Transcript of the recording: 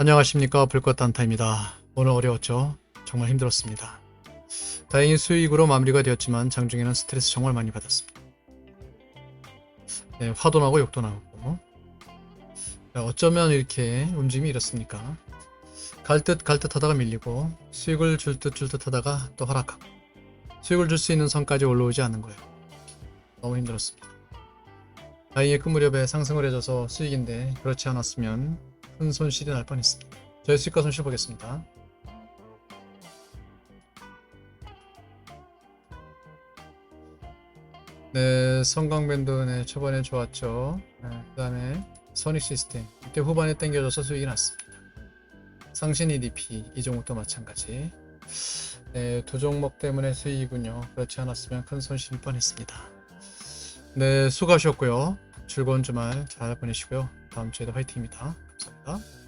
안녕하십니까 불꽃 단타입니다. 오늘 어려웠죠? 정말 힘들었습니다. 다행히 수익으로 마무리가 되었지만 장중에는 스트레스 정말 많이 받았습니다. 네, 화도 나고 욕도 나고 자, 어쩌면 이렇게 움직임이 이렇습니까? 갈 듯 갈 듯 하다가 밀리고 수익을 줄 듯 줄 듯 하다가 또 하락하고 수익을 줄 수 있는 선까지 올라오지 않는 거예요. 너무 힘들었습니다. 다행히 그 무렵에 상승을 해줘서 수익인데 그렇지 않았으면 큰 손실이 날 뻔했습니다. 저희 수익과 손실 보겠습니다. 네, 성광밴드 네 초반에 좋았죠. 네, 그 다음에 소닉 시스템 이때 후반에 땡겨줘서 수익이 났습니다. 상신 EDP 이 종목도 마찬가지. 네, 두 종목 때문에 수익이군요. 그렇지 않았으면 큰 손실일 뻔했습니다. 네, 수고하셨고요. 즐거운 주말 잘 보내시고요. 다음 주에도 화이팅입니다. 감사합니다.